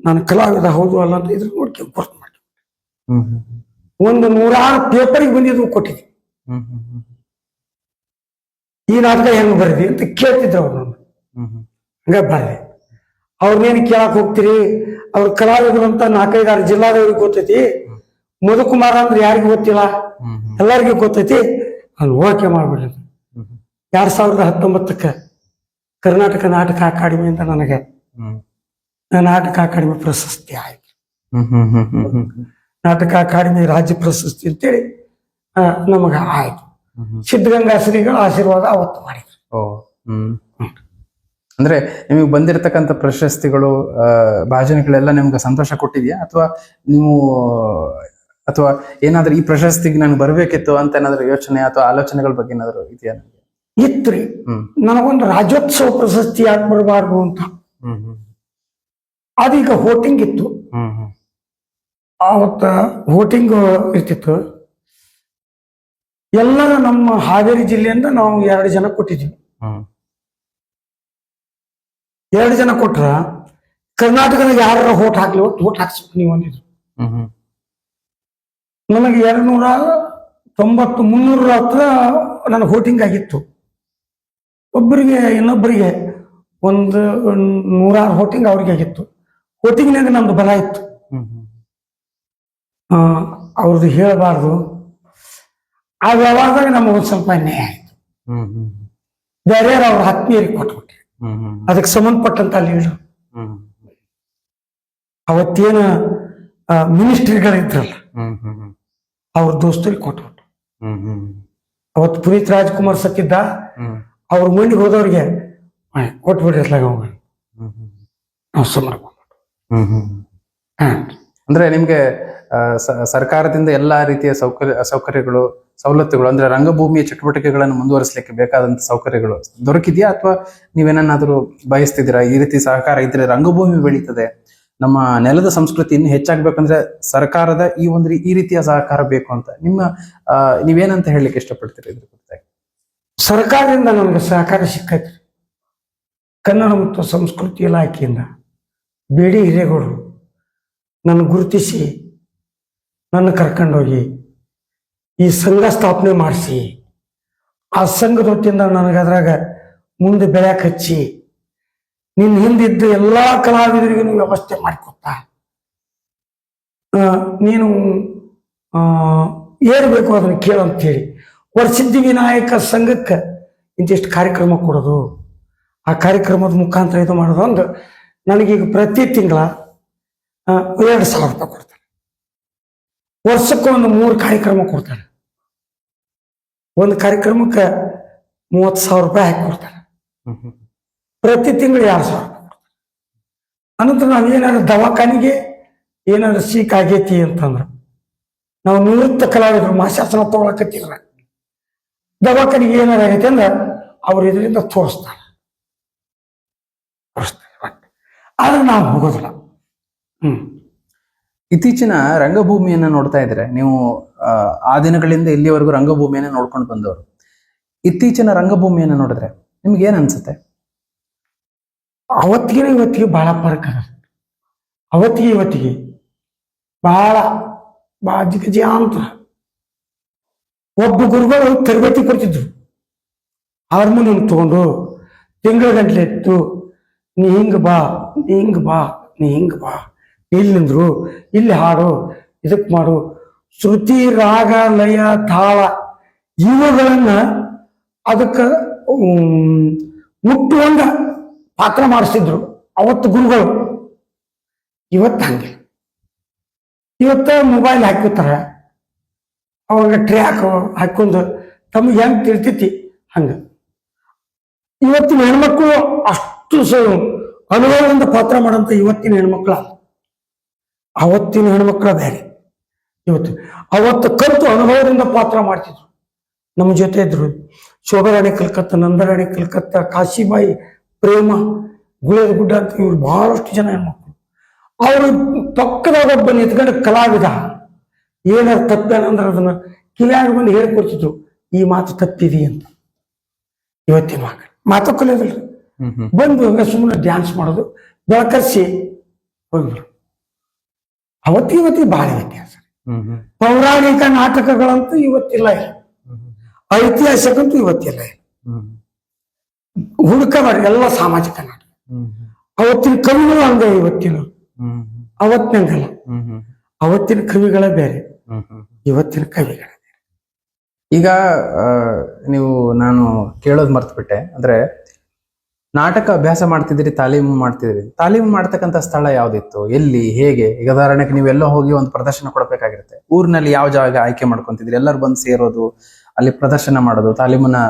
ನಾನು ಕಲಾವಿದ ಹೌದು ಅಲ್ಲ ಅಂತ ಇದ್ರ ನೋಡಿ ಗುರ್ತು ಮಾಡಿ. ಒಂದು ನೂರಾರು ಪೇಪರ್ಗೆ ಬಂದಿದ್ದು ಕೊಟ್ಟಿದ್ವಿ. ಈ ನಾಟಕ ಹೆಂಗ್ ಬರ್ದಿ ಅಂತ ಕೇಳ್ತಿದ್ರು ಅವ್ರು ನಾನು. ಹಂಗ ಬರ್ದೆ ಅವ್ರನ್ನೇನು ಕೇಳಕ್ ಹೋಗ್ತೀರಿ ಅವ್ರ ಕಲಾವಿದರು ಅಂತ ನಾಲ್ಕೈದಾರು ಜಿಲ್ಲಾದವ್ರಿಗೆ ಗೊತ್ತೈತಿ ಮಧುಕುಮಾರ ಅಂದ್ರೆ ಯಾರಿಗೂ ಗೊತ್ತಿಲ್ಲ. ಎಲ್ಲರಿಗೂ ಗೊತ್ತೈತಿ ಅಲ್ಲಿ ಓಕೆ ಮಾಡ್ಬಿಡ್ರಿ. ಎರಡ್ ಸಾವಿರದ ಹತ್ತೊಂಬತ್ತಕ್ಕೆ ಕರ್ನಾಟಕ ನಾಟಕ ಅಕಾಡೆಮಿಯಿಂದ ನನಗೆ ಹ್ಮ್. ನಾಟಕ ಅಕಾಡೆಮಿ ಪ್ರಶಸ್ತಿ ಆಯ್ತು ಹ್ಮ್ ಹ್ಮ್ ಹ್ಮ್ ಹ್ಮ್ ಹ್ಮ್ ಹ್ಮ್. ನಾಟಕ ಅಕಾಡೆಮಿ ರಾಜ್ಯ ಪ್ರಶಸ್ತಿ ಅಂತೇಳಿ ನಮಗ ಆಯ್ತು. ಸಿದ್ಧಗಂಗಾ ಶ್ರೀಗಳ ಆಶೀರ್ವಾದ ಅವತ್ತು ಮಾಡಿದ್ರು ಅಂದ್ರೆ ನಿಮಗೆ ಬಂದಿರತಕ್ಕಂತ ಪ್ರಶಸ್ತಿಗಳು ಭಾಜನೆಗಳೆಲ್ಲ ಭಾಜನಗಳೆಲ್ಲ ನಿಮ್ಗೆ ಸಂತೋಷ ಕೊಟ್ಟಿದ್ಯಾ ಅಥವಾ ನೀವು ಅಥವಾ ಏನಾದ್ರೂ ಈ ಪ್ರಶಸ್ತಿಗೆ ನಾನು ಬರ್ಬೇಕಿತ್ತು ಅಂತ ಏನಾದ್ರೂ ಯೋಚನೆ ಅಥವಾ ಆಲೋಚನೆಗಳ ಬಗ್ಗೆ ಏನಾದ್ರು ಇದೆಯಾ? ಇತ್ರಿ. ನನಗೊಂದು ರಾಜ್ಯೋತ್ಸವ ಪ್ರಶಸ್ತಿ ಯಾಕೆ ಬರಬಾರ್ದು ಅಂತ. ಅದೀಗ ಹೋಟಿಂಗ್ ಇತ್ತು. ಅವತ್ತ ಹೋಟಿಂಗ್ ಇರ್ತಿತ್ತು. ಎಲ್ಲರ ನಮ್ಮ ಹಾವೇರಿ ಜಿಲ್ಲೆಯಿಂದ ನಾವು ಎರಡು ಜನ ಕೊಟ್ಟಿದ್ವಿ. ಎರಡು ಜನ ಕೊಟ್ರ ಕರ್ನಾಟಕದ ಯಾರ ಹೋಟ್ ಹಾಕ್ಲಿ ಹೋಟ್ ಹಾಕ್ಸ್ಬೇಕು ನೀವು ಅಂದಿದ್ರು. ನನಗೆ ಎರಡ್ನೂರ ತೊಂಬತ್ತು ಮುನ್ನೂರ ಹತ್ರ ನನಗೆ ಹೋಟಿಂಗ್ ಆಗಿತ್ತು. ಒಬ್ಬರಿಗೆ ಇನ್ನೊಬ್ಬರಿಗೆ ಒಂದು ನೂರಾರು ಹೋಟಿಂಗ್ ಅವ್ರಿಗೆ ಆಗಿತ್ತು. ಹೋಟಿಂಗ್ನಾಗ ನಮ್ದು ಬಲ ಇತ್ತು. ಅವ್ರದ್ದು ಹೇಳಬಾರ್ದು. ಆ ವ್ಯವಹಾರದಾಗ ನಮಗೆ ಒಂದು ಸ್ವಲ್ಪ ಅನ್ಯಾಯ ಆಯ್ತು. ಹ್ಮ್ ಹ್ಮ್ ಬೇರೆ ಅವ್ರ ಆತ್ಮೀಯರಿಗೆ ಕೊಟ್ಬಿಟ್ರಿ. ಅದಕ್ಕೆ ಸಂಬಂಧಪಟ್ಟಂತ ಲೀಡರ್ ಅವತ್ತೇನ ಮಿನಿಸ್ಟ್ರಿಗಳಿದ್ರಲ್ಲ, ಅವ್ರ ದೋಸ್ತರಿಗೆ ಕೊಟ್ಬಿಟ್ರು. ಅವತ್ತು ಪುನೀತ್ ರಾಜ್ಕುಮಾರ್ ಸತ್ತಿದ್ದ ಅವ್ರ ಮುಂದೆ ಹೋದವ್ರಿಗೆ ನಾವು ಸುಮ್ಮನೆ ಅಂದ್ರೆ ನಿಮ್ಗೆ ಸರ್ಕಾರದಿಂದ ಎಲ್ಲಾ ರೀತಿಯ ಸೌಕರ್ಯ ಸೌಕರ್ಯಗಳು ಸವಲತ್ತುಗಳು ಅಂದ್ರೆ ರಂಗಭೂಮಿಯ ಚಟುವಟಿಕೆಗಳನ್ನು ಮುಂದುವರಿಸಲಿಕ್ಕೆ ಬೇಕಾದಂತ ಸೌಕರ್ಯಗಳು ದೊರಕಿದೆಯಾ? ಅಥವಾ ನೀವೇನಾದ್ರೂ ಬಯಸ್ತಿದ್ದೀರಾ? ಈ ರೀತಿ ಸಹಕಾರ ಇದ್ರೆ ರಂಗಭೂಮಿ ಬೆಳೀತದೆ. ನಮ್ಮ ನೆಲದ ಸಂಸ್ಕೃತಿ ಇನ್ನು ಹೆಚ್ಚಾಗ್ಬೇಕಂದ್ರೆ ಸರ್ಕಾರದ ಈ ಒಂದು ಈ ರೀತಿಯ ಸಹಕಾರ ಬೇಕು ಅಂತ. ನಿಮ್ಮ ಅಹ್ ನೀವೇನಂತ ಹೇಳಲಿಕ್ಕೆ ಇಷ್ಟಪಡ್ತೀರಿ ಇದ್ರ ಕುರಿತಾಗಿ? ಸರ್ಕಾರದಿಂದ ನಮಗೆ ಸಹಕಾರ ಸಿಕ್ಕೈತ್ರಿ. ಕನ್ನಡ ಮತ್ತು ಸಂಸ್ಕೃತಿ ಇಲಾಖೆಯಿಂದ ಬೇಡಿ ಹಿರೇಗೌಡರು ನನ್ನ ಗುರುತಿಸಿ ನನ್ನ ಕರ್ಕೊಂಡೋಗಿ ಈ ಸಂಘ ಸ್ಥಾಪನೆ ಮಾಡಿಸಿ ಆ ಸಂಘದ ವತಿಯಿಂದ ನನಗೆ ಅದ್ರಾಗ ಮುಂದೆ ಬೆಳ್ಯಾಕ ಹಚ್ಚಿ ನಿನ್ನ ಹಿಂದಿದ್ದ ಎಲ್ಲಾ ಕಲಾವಿದರಿಗೂ ವ್ಯವಸ್ಥೆ ಮಾಡಿಕೊಟ್ಟ. ನೀನು ಆ, ಏನ್ ಬೇಕು ಅದನ್ನ ಕೇಳಂತೇಳಿ ವರಸಿದ್ಧಿ ವಿನಾಯಕ ಸಂಘಕ್ಕೆ ಇಂತಿಷ್ಟು ಕಾರ್ಯಕ್ರಮ ಕೊಡೋದು. ಆ ಕಾರ್ಯಕ್ರಮದ ಮುಖಾಂತರ ಇದು ಮಾಡೋದು ಒಂದು ನನಗೀಗ ಪ್ರತಿ ತಿಂಗಳ ಎರಡು ಸಾವಿರ ರೂಪಾಯಿ ಕೊಡ್ತಾರೆ. ವರ್ಷಕ್ಕೆ ಒಂದು ಮೂರು ಕಾರ್ಯಕ್ರಮ ಕೊಡ್ತಾರೆ. ಒಂದು ಕಾರ್ಯಕ್ರಮಕ್ಕೆ ಮೂವತ್ತು ಸಾವಿರ ರೂಪಾಯಿ ಹಾಕಿ ಕೊಡ್ತಾರೆ. ಪ್ರತಿ ತಿಂಗಳು ಎರಡು ಸಾವಿರ ಅನಂತರ ನಾವು ಏನಾದ್ರು ದವಾಖಾನಿಗೆ ಏನಾದ್ರು ಸೀಕ್ ಆಗೈತಿ ಅಂತಂದ್ರೆ, ನಾವು ನಿವೃತ್ತ ಕಲಾವಿದರು ಮಾಶಾಸನ ತಗೊಳಕತ್ತಿದ್ರ ದವಾಖಾನಿಗೆ ಏನಾರಾಗೈತೆ ಅಂದ್ರೆ ಅವ್ರು ಇದರಿಂದ ತೋರಿಸ್ತಾರೆ. ಆದ್ರೆ ನಾವು ಹೋಗೋದಿಲ್ಲ. ಹ್ಮ್. ಇತ್ತೀಚಿನ ರಂಗಭೂಮಿಯನ್ನ ನೋಡ್ತಾ ಇದ್ರೆ ನೀವು ಆ, ದಿನಗಳಿಂದ ಇಲ್ಲಿವರೆಗೂ ರಂಗಭೂಮಿಯನ್ನ ನೋಡ್ಕೊಂಡು ಬಂದವರು. ಇತ್ತೀಚಿನ ರಂಗಭೂಮಿಯನ್ನ ನೋಡಿದ್ರೆ ನಿಮ್ಗೆ ಏನ್ ಅನ್ಸುತ್ತೆ? ಅವತ್ತಿಗೆ ಇವತ್ತಿಗೆ ಬಹಳ ಫರಕ್ ಅವತ್ತಿಗೆ ಇವತ್ತಿಗೆ ಬಹಳ ಬಾಜಿಗಜಿ ಜಿಗಜಿ ಅಂತ. ಒಬ್ಬ ಗುರುಗಳು ತರಬೇತಿ ಕೊಡ್ತಿದ್ರು. ಹಾರ್ಮೋನಿಯಂ ತಗೊಂಡು, ತಿಂಗಳ ಗಂಟ್ಲೆ ಇತ್ತು ನೀ ಹಿಂಗ ಬಾ, ನೀ ಹಿಂಗ ಬಾ, ನೀ ಹಿಂಗ ಬಾ. ಇಲ್ಲಿ ನಿಂದ್ರು, ಇಲ್ಲಿ ಹಾಡು ಇದಕ್ಕೆ ಮಾಡು. ಶ್ರುತಿ, ರಾಗ, ಲಯ, ತಾಳ ಇವುಗಳನ್ನ ಅದಕ್ಕೆ ಮುಟ್ಟುವಂಗ ಪಾತ್ರ ಮಾಡಿಸಿದ್ರು ಅವತ್ತು ಗುರುಗಳು. ಇವತ್ತು ಹಂಗೆ ಇವತ್ತ ಮೊಬೈಲ್ ಹಾಕಿರ್ತಾರ. ಅವಾಗ ಟ್ರ್ಯಾಕ್ ಹಾಕೊಂಡು ತಮಗೆ ಹೆಂಗ್ ತಿಳ್ತೈತಿ ಹಂಗ. ಇವತ್ತಿನ ಹೆಣ್ಮಕ್ಳು ಅಷ್ಟು ಸ ಅನುಭವದಿಂದ ಪಾತ್ರ ಮಾಡೋಂಥ ಇವತ್ತಿನ ಹೆಣ್ಮಕ್ಳ. ಅವತ್ತಿನ ಹೆಣ್ಮಕ್ಳ ಬೇರೆ. ಇವತ್ತು, ಅವತ್ತು ಕಲಿತು ಅನುಭವದಿಂದ ಪಾತ್ರ ಮಾಡ್ತಿದ್ರು. ನಮ್ಮ ಜೊತೆ ಇದ್ರು. ಶೋಭರಾಣಿ ಕಲ್ಕತ್ತ, ನಂದರಾಣಿ ಕಲ್ಕತ್ತ, ಕಾಶಿಬಾಯಿ, ಪ್ರೇಮ ಗುಳೇದ ಗುಡ್ಡ ಅಂತ ಇವ್ರು ಬಹಳಷ್ಟು ಜನ ಹೆಣ್ಮಕ್ಳು. ಅವರು ಪಕ್ಕದಾಗ ಒಬ್ಬ ನಿಂತ್ಕೊಂಡು ಕಲಾವಿದ. ಏನಾರು ತಪ್ಪೇನಂದ್ರೆ ಅದನ್ನ ಕಿಲಾಡ್ ಬಂದು ಹೇಳ್ಕೊಡ್ತಿದ್ರು ಈ ಮಾತು ತಪ್ಪಿದಿ ಅಂತ. ಇವತ್ತಿನ ಮಕ್ಕಳು ಮಾತು ಹ್ಮ್ ಬಂದು ಹಂಗ ಸುಮ್ಮನೆ ಡ್ಯಾನ್ಸ್ ಮಾಡೋದು ಬೆಳಕರಿಸಿ ಹೋಗ್ಬಿಡು. ಅವತ್ತಿ ಇವತ್ತಿ ಬಹಳ ವ್ಯತ್ಯಾಸ. ಪೌರಾಣಿಕ ನಾಟಕಗಳಂತೂ ಇವತ್ತಿಲ್ಲ ಇಲ್ಲ. ಐತಿಹಾಸಿಕಂತೂ ಇವತ್ತಿಲ್ಲ ಇಲ್ಲ. ಹುಡುಕ ಹುಡುಕಬಾರ ಎಲ್ಲ ಸಾಮಾಜಿಕ ನಾಟಕ. ಅವತ್ತಿನ ಕವಿಗಳು ಹಂಗ ಇವತ್ತಿನ. ಅವತ್ತಿನ ಅವತ್ತಿನಂಗಲ್ಲ. ಅವತ್ತಿನ ಕವಿಗಳೇ ಬೇರೆ. ಇವತ್ತಿನ ಕವಿಗಳು. ಈಗ ನೀವು ನಾನು ಕೇಳೋದು ಮರ್ತ್ಬಿಟ್ಟೆ. ಅಂದ್ರೆ ನಾಟಕ ಅಭ್ಯಾಸ ಮಾಡ್ತಿದ್ರಿ ತಾಲೀಮು ಮಾಡ್ತಿದ್ರಿ ತಾಲೀಮು ಮಾಡ್ತಕ್ಕಂಥ ಸ್ಥಳ ಯಾವ್ದಿತ್ತು? ಎಲ್ಲಿ? ಹೇಗೆ? ಈಗ ಉದಾಹರಣೆಗೆ ನೀವೆಲ್ಲೋ ಹೋಗಿ ಒಂದು ಪ್ರದರ್ಶನ ಕೊಡಬೇಕಾಗಿರುತ್ತೆ. ಊರಿನಲ್ಲಿ ಯಾವ ಜಾಗ ಆಯ್ಕೆ ಮಾಡ್ಕೊಂತಿದ್ರಿ ಎಲ್ಲರೂ ಬಂದು ಸೇರೋದು ಅಲ್ಲಿ ಪ್ರದರ್ಶನ ಮಾಡೋದು ತಾಲೀಮನ್ನ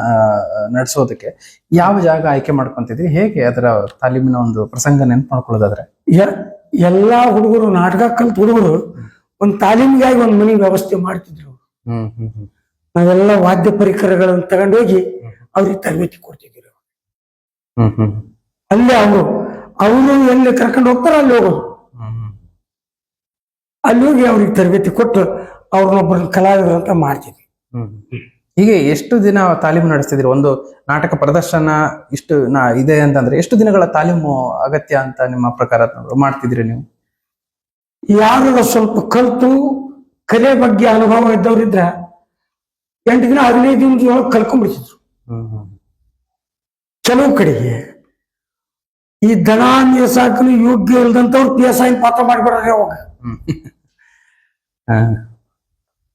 ನಡೆಸೋದಕ್ಕೆ ಯಾವ ಜಾಗ ಆಯ್ಕೆ ಮಾಡ್ಕೊಂತಿದ್ರಿ ಹೇಗೆ ಅದರ ತಾಲೀಮಿನ ಒಂದು ಪ್ರಸಂಗ ನೆನ್ಪು ಮಾಡ್ಕೊಳ್ಳೋದಾದ್ರೆ? ಎಲ್ಲ ಎಲ್ಲಾ ಹುಡುಗರು ನಾಟಕ ಕಲ್ತ ಹುಡುಗರು ಒಂದು ತಾಲೀಮಿಗಾಗಿ ಒಂದು ಮನೆ ವ್ಯವಸ್ಥೆ ಮಾಡ್ತಿದ್ರು. ಹ್ಮ್ ಹ್ಮ್ ಹ್ಮ್. ನಾವೆಲ್ಲ ವಾದ್ಯ ಪರಿಕರಗಳನ್ನು ತಗೊಂಡೋಗಿ ಅವ್ರಿಗೆ ತರಬೇತಿ ಕೊಡ್ತಿದ್ರು. ಹ್ಮ್ ಹ್ಮ್ ಅಲ್ಲೇ ಅವರು ಅವರು ಎಲ್ಲಿ ಕರ್ಕೊಂಡು ಹೋಗ್ತಾರ ಅಲ್ಲಿ ಹೋಗೋದು. ಅಲ್ಲಿ ಹೋಗಿ ಅವ್ರಿಗೆ ತರಬೇತಿ ಕೊಟ್ಟು ಅವ್ರನ್ನೊಬ್ಬರನ್ನ ಕಲಾವಿದರು ಅಂತ ಮಾಡ್ತಿದ್ವಿ ಹ್ಮ್. ಹೀಗೆ ಎಷ್ಟು ದಿನ ತಾಲೀಮು ನಡೆಸ್ತಿದ್ರಿ ಒಂದು ನಾಟಕ ಪ್ರದರ್ಶನ ಇಷ್ಟು ನಾ ಇದೆ ಅಂತಂದ್ರೆ ಎಷ್ಟು ದಿನಗಳ ತಾಲೀಮು ಅಗತ್ಯ ಅಂತ ನಿಮ್ಮ ಪ್ರಕಾರ ಮಾಡ್ತಿದ್ರಿ ನೀವು? ಯಾರು ಸ್ವಲ್ಪ ಕಲ್ತು ಕಲೆ ಬಗ್ಗೆ ಅನುಭವ ಇದ್ದವ್ರಿದ್ರ ಎಂಟು ದಿನ ಹದಿನೈದು ದಿನದೊಳಗೆ ಕಲ್ಕೊಂಡ್ಬಿಡ್ತಿದ್ರು. ಕೆಲವು ಕಡೆಗೆ ಈ ದನ ಮೇಸಾಕಲು ಯೋಗ್ಯ ಇಲ್ದಂತವ್ರು ಪಿ ಎಸ್ ಐ ಪಾತ್ರ ಮಾಡಿಬಿಡ್ರಿ ಅವಾಗ.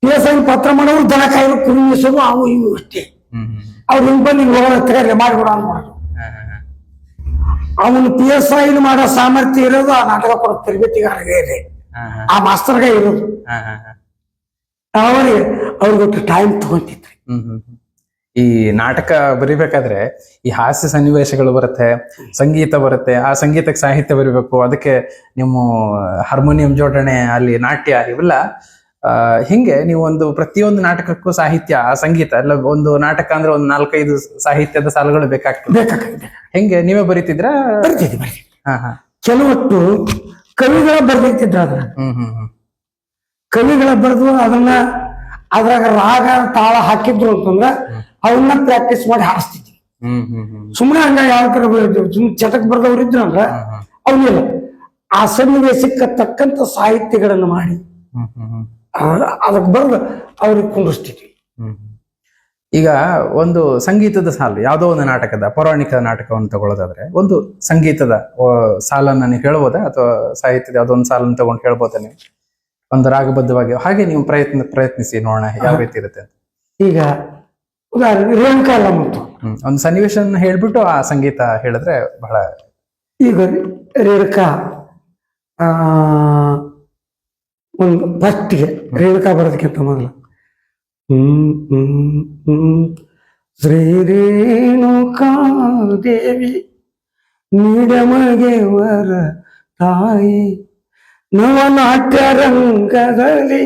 ಪಿ ಎಸ್ ಐ ಪಾತ್ರ ಮಾಡೋರು ದನ ಕಾಯಿಲು ಕುರಿ ಮೇಸೋದು ಅವು ಇವು ಅಷ್ಟೇ ಅವ್ರು ಹಿಂಗ್ ಬಂದು ಹಿಂಗ್ ಹೋಗೋಣ ತಗರ್ಲೆ ಮಾಡಿಬಿಡ ಹ್ಮ್, ಅವನು ಪಿ ಎಸ್ ಐ ಮಾಡೋ ಸಾಮರ್ಥ್ಯ ಇರೋದು ಆ ನಾಟಕ ಕೊಡೋ ಹ್ಮ್, ಆ ಮಾಸ್ತರ್ಗ ಇರೋದು. ಅವರಿಗೆ ಅವ್ರಿಗೊಟ್ಟು ಟೈಮ್ ತಗೊಂತಿದ್ರಿ. ಈ ನಾಟಕ ಬರಿಬೇಕಾದ್ರೆ ಈ ಹಾಸ್ಯ ಸನ್ನಿವೇಶಗಳು ಬರುತ್ತೆ ಸಂಗೀತ ಬರುತ್ತೆ ಆ ಸಂಗೀತಕ್ಕೆ ಸಾಹಿತ್ಯ ಬರಿಬೇಕು ಅದಕ್ಕೆ ನಿಮ್ಮ ಹಾರ್ಮೋನಿಯಂ ಜೋಡಣೆ ಅಲ್ಲಿ ನಾಟ್ಯ ಇವೆಲ್ಲ ಆ, ಹಿಂಗೆ ನೀವು ಒಂದು ಪ್ರತಿಯೊಂದು ನಾಟಕಕ್ಕೂ ಸಾಹಿತ್ಯ ಆ ಸಂಗೀತ ಎಲ್ಲ ಒಂದು ನಾಟಕ ಅಂದ್ರೆ ಒಂದು ನಾಲ್ಕೈದು ಸಾಹಿತ್ಯದ ಸಾಲುಗಳು ಬೇಕಾಗ್ತದೆ. ಹೆಂಗೆ ನೀವೇ ಬರೀತಿದ್ರ ಬರ್ತಿದ್ವಿ ಕವಿಗಳ ಬರ್ದಿರ್ತಿದ್ರು ಅದ್ರ ಕವಿಗಳ ಬರೆದು ಅದನ್ನ ಅದ್ರಾಗ ರಾಗ ತಾಳ ಹಾಕಿದ್ರು ಅಂತಂದ್ರ ಅವನ್ನ ಪ್ರಾಕ್ಟೀಸ್ ಮಾಡಿ ಹಾಡಿಸ್ತಿದ್ವಿ ಸುಮ್ಮನೆ ಹಂಗ ಯಾವ ತರ ಸುಮ್ಮನೆ ಚಟಕ್ ಬರ್ದವ್ರು ಇದ್ರಂದ್ರ ಅವನಿಲ್ಲ ಆ ಸನ್ನಿವೇಶಕ್ಕೆ ತಕ್ಕಂತ ಸಾಹಿತ್ಯಗಳನ್ನು ಮಾಡಿ ಅದಕ್ಕೆ ಬರೆದು ಅವ್ರಿಗೆ ಕುಂಡಿಸ್ತಿದ್ವಿ. ಈಗ ಒಂದು ಸಂಗೀತದ ಸಾಲು ಯಾವುದೋ ಒಂದು ನಾಟಕದ ಪೌರಾಣಿಕ ನಾಟಕವನ್ನು ತಗೊಳ್ಳೋದಾದ್ರೆ ಒಂದು ಸಂಗೀತದ ಸಾಲನ್ನ ನೀವು ಹೇಳ್ಬೋದಾ? ಅಥವಾ ಸಾಹಿತ್ಯದ ಯಾವುದೋ ಒಂದು ಸಾಲನ್ನು ತಗೊಂಡು ಹೇಳ್ಬೋದಾ ನೀವು? ಒಂದು ರಾಗಬದ್ಧವಾಗಿ ಹಾಗೆ ನೀವು ಪ್ರಯತ್ನ ಪ್ರಯತ್ನಿಸಿ ನೋಡೋಣ ಯಾವ ರೀತಿ ಇರುತ್ತೆ ಅಂತ. ಈಗ ಉದಾಹರಣೆ ಮತ್ತು. ಒಂದು ಸನ್ನಿವೇಶ ಹೇಳ್ಬಿಟ್ಟು ಆ ಸಂಗೀತ ಹೇಳಿದ್ರೆ ಬಹಳ ಈಗ ರೇಣುಕಾ ಆ ಒಂದು ಫಸ್ಟ್ಗೆ ರೇಣುಕಾ ಬರೋದಕ್ಕಿಂತ ಮೊದಲು. ಹ್ಮ್ ಹ್ಮ್ ಹ್ಮ್ ಶ್ರೀ ರೇಣುಕಾ ದೇವಿ ನೀಡಮಗೆ ವರ ತಾಯಿ ನವನಾಟ್ಯ ರಂಗದಲ್ಲಿ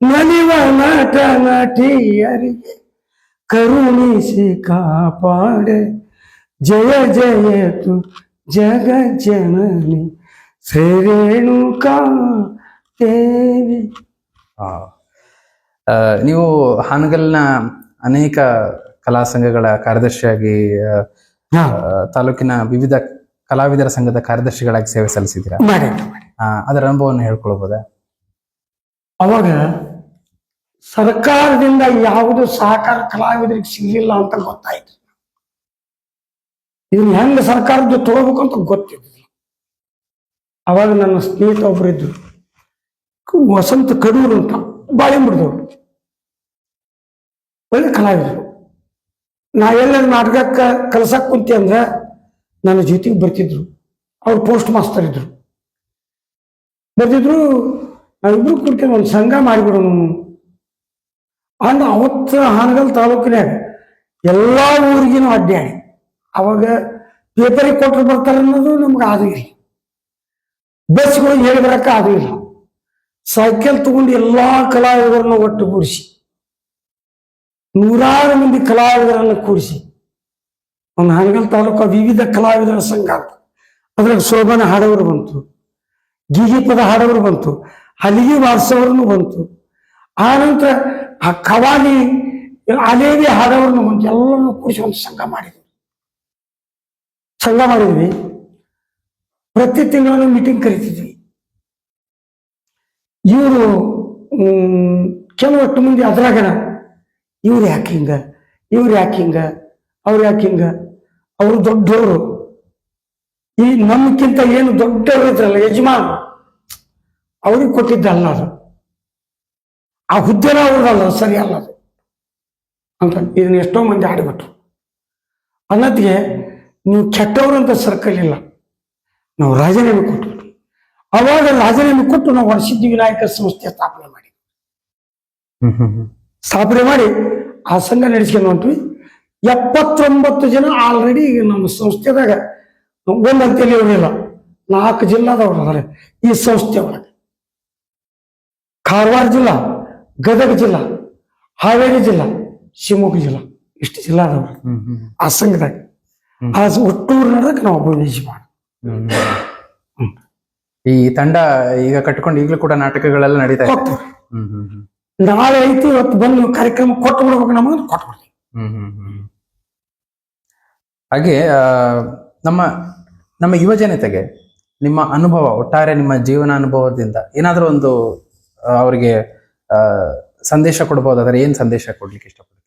ನಲಿವ ನಟ ನಟಿಯರಿಗೆ ಕರುಣಿಸಿ ಕಾಪಾಡೆ ಜಯ ಜಯತು ಜಗ ಜನನಿ ಶ್ರೀ ರೇಣುಕಾ ದೇವಿ ಆ, ಆ, ನೀವು ಹಾನಗಲ್ನ ಅನೇಕ ಕಲಾ ಸಂಘಗಳ ಕಾರ್ಯದರ್ಶಿಯಾಗಿ ತಾಲೂಕಿನ ವಿವಿಧ ಕಲಾವಿದರ ಸಂಘದ ಕಾರ್ಯದರ್ಶಿಗಳಾಗಿ ಸೇವೆ ಸಲ್ಲಿಸಿದ್ದೀರಾ? ಅದರ ಅನುಭವವನ್ನು ಹೇಳ್ಕೊಳ್ಬೋದಾ? ಅವಾಗ ಸರ್ಕಾರದಿಂದ ಯಾವುದು ಸಹಕಾರ ಕಲಾವಿದರಿಗೆ ಸಿಗಲಿಲ್ಲ ಅಂತ ಗೊತ್ತಾಯ್ತು. ಇದನ್ನ ಹೆಂಗ ಸರ್ಕಾರದ ತಗೋಬೇಕು ಅಂತ ಗೊತ್ತಿದ್ದಿಲ್ಲ. ಅವಾಗ ನನ್ನ ಸ್ನೇಹಿತ ಒಬ್ಬರಿದ್ರು ವಸಂತ ಕಡೂರು ಅಂತ. ಬಾಳಿಂಬಿಡ್ದವ್ರು ಒಳ್ಳೆ ಕಲಾವಿದರು ನಾ ಎಲ್ಲ ನಾಟಕಕ್ಕೆ ಕಲಸಕ್ಕೆ ಕುಂತಿ ಅಂದ್ರೆ ನನ್ನ ಜೊತೆಗೆ ಬರ್ತಿದ್ರು. ಅವ್ರು ಪೋಸ್ಟ್ ಮಾಸ್ತರ್ ಇದ್ರು. ಬರ್ತಿದ್ರು ನಾವಿಬ್ರು ಕುಡ್ಕೊಂಡು ಒಂದು ಸಂಘ ಮಾಡಿಬಿಡೋಣ ಅಂದ ಅವತ್ತು ಹಾನಗಲ್ ತಾಲೂಕಿನಾಗ ಎಲ್ಲ ಊರಿಗಿನೂ ಅಡ್ಡಾಡಿ ಅವಾಗ ಪೇಪರಿಗೆ ಕೊಟ್ಟರು ಬರ್ತಾರೆ ಅನ್ನೋದು ನಮ್ಗೆ ಆಗಿಲ್ಲ ಇಲ್ಲ ಬಸ್ಗಳು ಹೇಳಿ ಬರಕ್ಕೆ ಇಲ್ಲ. ಸೈಕಲ್ ತಗೊಂಡು ಎಲ್ಲಾ ಕಲಾವಿದರನ್ನು ಒಟ್ಟುಗೂಡಿಸಿ. ನೂರಾರು ಮಂದಿ ಕಲಾವಿದರನ್ನು ಕೂಡಿಸಿ. ಒಂದು ಹಾನಗಲ್ ತಾಲೂಕು ವಿವಿಧ ಕಲಾವಿದರ ಸಂಘ ಅಂತ. ಅದ್ರಾಗ ಶೋಭನ ಹಾಡವರು ಬಂತು ಗೀಗಿ ಪದ ಹಾಡವರು ಬಂತು, ಹಲಿಗೆ ವಾರಿಸೋರ್ನು ಬಂತು. ಆ ನಂತರ ಆ ಕವಾಲಿ, ಅಲೇವಿ ಹಾಡೋರ್ನು ಬಂತು, ಎಲ್ಲರನ್ನು ಕೂಡಿಸಿ ಒಂದು ಸಂಘ ಮಾಡಿದ್ವಿ. ಸಂಘ ಮಾಡಿದ್ವಿ. ಪ್ರತಿ ತಿಂಗಳು ಮೀಟಿಂಗ್ ಕರಿತಿದ್ವಿ. ಇವರು ಕೆಲವಷ್ಟು ಮಂದಿ ಅದ್ರಾಗನ, ಇವ್ರು ಯಾಕೆ ಹಿಂಗ? ಇವ್ರು ಯಾಕೆ ಹಿಂಗ? ಅವ್ರು ಯಾಕೆ ಹಿಂಗ? ಅವರು ದೊಡ್ಡವರು. ಈ ನಮ್ಗಿಂತ ಏನು ದೊಡ್ಡವರು ಇದ್ರಲ್ಲ ಯಜಮಾನ, ಅವ್ರಿಗೆ ಕೊಟ್ಟಿದ್ದಲ್ಲ ಅದು. ಆ ಹುದ್ದೆನ ಅವ್ರದಲ್ಲ ಸರಿ ಅಲ್ಲ ಅದು. ಅಂತ ಇದನ್ನ ಎಷ್ಟೋ ಮಂದಿ ಆಡಿಬಿಟ್ರು. ಅನ್ನೋದಿಗೆ, ನೀವು ಕೆಟ್ಟವರು ಅಂತ ಸರ್ಕಲ್ ಇಲ್ಲ. ನಾವು ರಾಜೀನಾಮೆ ಕೊಟ್ಬಿಟ್ವಿ ಅವಾಗ ರಾಜೀನಾಮೆ ಕೊಟ್ಟು ನಾವು ವರಸಿದ್ಧಿ ವಿನಾಯಕ ಸಂಸ್ಥೆ ಸ್ಥಾಪನೆ ಮಾಡಿ. ಸ್ಥಾಪನೆ ಮಾಡಿ ಆ ಸಂಘ ನಡೆಸ್ಕೊಂಡು ಹೊಂಟ್ವಿ. ಎಪ್ಪತ್ತೊಂಬತ್ತು ಜನ ಆಲ್ರೆಡಿ ನಮ್ಮ ಸಂಸ್ಥೆದಾಗ ಒಂದಂತೇಳಿ ಇರಲಿಲ್ಲ ನಾಲ್ಕು ಜಿಲ್ಲಾದವ್ರು ಅದಾರೆ ಈ ಸಂಸ್ಥೆ ಒಳಗೆ. ಕಾರವಾರ ಜಿಲ್ಲಾ ಗದಗ ಜಿಲ್ಲಾ ಹಾವೇರಿ ಜಿಲ್ಲಾ ಶಿವಮೊಗ್ಗ ಜಿಲ್ಲಾ ಇಷ್ಟು ಜಿಲ್ಲಾ ಅದಾವ್ರಿ ಆ ಸಂಘದಾಗ. ಆ ಒಟ್ಟೂರು ನಡೆದಕ್ಕೆ ನಾವು ಅಭಿವೃದ್ಧಿ ಹ್ಮ್. ಈ ತಂಡ ಈಗ ಕಟ್ಕೊಂಡು ಈಗಲೂ ಕೂಡ ನಾಟಕಗಳೆಲ್ಲ ನಡೀತಾ ಇದೆ. ಕೊಟ್ಟು. ಹ್ಮ್ ಹ್ಮ್ ಹ್ಮ್. ನಾಳೆ ಐತಿ ಇವತ್ತು ಬಂದು ಕಾರ್ಯಕ್ರಮ ಕೊಟ್ಟು ಬಿಡ್ಬೇಕು ನಮಗೆ ಕೊಟ್ಟು ಬಿಡ್ತೀವಿ ಹ್ಮ್ ಹ್ಮ್ ಹ್ಮ್. ಹಾಗೆ ಆ, ನಮ್ಮ ನಮ್ಮ ಯುವ ಜನತೆಗೆ ನಿಮ್ಮ ಅನುಭವ ಒಟ್ಟಾರೆ ನಿಮ್ಮ ಜೀವನ ಅನುಭವದಿಂದ ಏನಾದರೂ ಒಂದು ಆ, ಅವರಿಗೆ ಆ, ಸಂದೇಶ ಕೊಡ್ಬೋದಾದ್ರೆ ಏನ್ ಸಂದೇಶ ಕೊಡ್ಲಿಕ್ಕೆ ಇಷ್ಟಪಡ್ತೀವಿ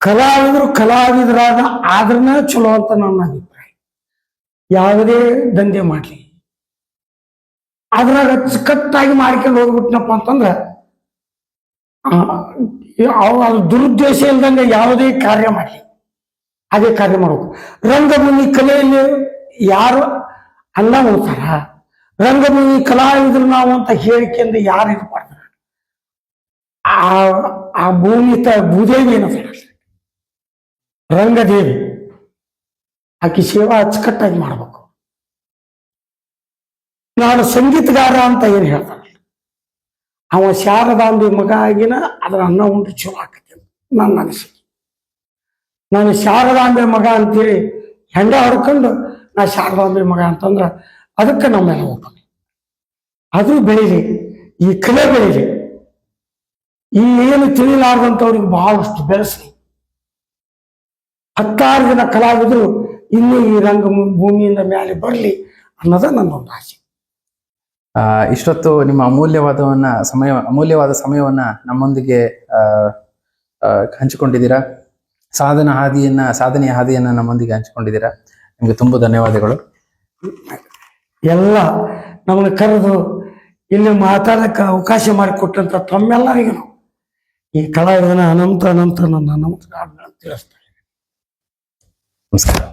ಕಲಾವಿದರು ಕಲಾವಿದರಾದ ಆದ್ರನ ಚಲೋ ಅಂತ ನನ್ನ ಅಭಿಪ್ರಾಯ ಯಾವುದೇ ದಂಧೆ ಮಾಡಲಿ. ಅದ್ರಾಗ ಅಚ್ಚುಕಟ್ಟಾಗಿ ಮಾಡ್ಕೊಂಡು ಹೋಗ್ಬಿಟ್ನಪ್ಪ ಅಂತಂದ್ರ ಅದು ದುರುದ್ದೇಶ ಇಲ್ದಂಗೆ ಯಾವುದೇ ಕಾರ್ಯ ಮಾಡಲಿ. ಅದೇ ಕಾರ್ಯ ಮಾಡಬೇಕು. ರಂಗಭೂಮಿ ಕಲೆಯಲ್ಲಿ ಯಾರು ಅನ್ನ ಹೋಗ್ತಾರ ರಂಗಭೂಮಿ ಕಲಾವಿದರು ನಾವು ಅಂತ ಹೇಳಿಕೆಯಿಂದ ಯಾರು ಇದು ಮಾಡ್ತಾರ? ಆ ಆ ಭೂಮಿ ತ ಭೂದೇವಿ ಏನಂತ ರಂಗದೇವಿ. ಆಕಿ ಸೇವಾ ಅಚ್ಚುಕಟ್ಟಾಗಿ ಮಾಡ್ಬೇಕು. ನಾನು ಸಂಗೀತಗಾರ ಅಂತ ಏನು ಹೇಳ್ತಾರೆ ಅವ ಶಾರದಾಂಬಿ ಮಗ ಆಗಿನ ಅದರ ಅನ್ನ ಉಂಟು ಚಲೋ ಆಕತಿ ನನ್ನ ಅನಿಸಿಕೆ ನಾನು ಶಾರದಾಂಬೆ ಮಗ ಅಂತೇಳಿ ಹೆಂಡ ಹೊಡ್ಕೊಂಡು ನಾ ಶಾರದಾಂಬೆ ಮಗ ಅಂತಂದ್ರ ಅದಕ್ಕೆ ನಮ್ಮೆಲ್ಲ ಅದು ಬೆಳೀಲಿ, ಈ ಕಲೆ ಬೆಳೀಲಿ. ಈ ಏನು ತಿಳಿಲಾರ್ದಂಥವ್ರಿಗೆ ಬಹಳಷ್ಟು ಬೆಳೆಸಲಿ. ಹತ್ತಾರು ಜನ ಕಲಾವಿದರು ಇನ್ನೂ ಈ ರಂಗ ಭೂಮಿಯಿಂದ ಮೇಲೆ ಬರಲಿ ಅನ್ನೋದ ನನ್ನೊಂದು ಆಸೆ. ಆ, ಇಷ್ಟೊತ್ತು ನಿಮ್ಮ ಅಮೂಲ್ಯವಾದವನ್ನ ಸಮಯ ಅಮೂಲ್ಯವಾದ ಸಮಯವನ್ನ ನಮ್ಮೊಂದಿಗೆ ಹಂಚಿಕೊಂಡಿದ್ದೀರಾ? ಸಾಧನ ಹಾದಿಯನ್ನ ಸಾಧನೆಯ ಹಾದಿಯನ್ನ ನಮ್ಮೊಂದಿಗೆ ಹಂಚಿಕೊಂಡಿದ್ದೀರಾ? ನಿಮಗೆ ತುಂಬಾ ಧನ್ಯವಾದಗಳು. ಎಲ್ಲ ನಮ್ಮನ್ನ ಕರೆದು ಇಲ್ಲಿ ಮಾತಾಡಕ್ಕೆ ಅವಕಾಶ ಮಾಡಿಕೊಟ್ಟಂತ ತಮ್ಮೆಲ್ಲರಿಗೂ ಈ ಕಲಾವಿದನ ಅನಂತ ಅನಂತ ನನ್ನ ನಮಸ್ಕಾರ ತಿಳಿಸ್ತಾರೆ നമസ്കാരം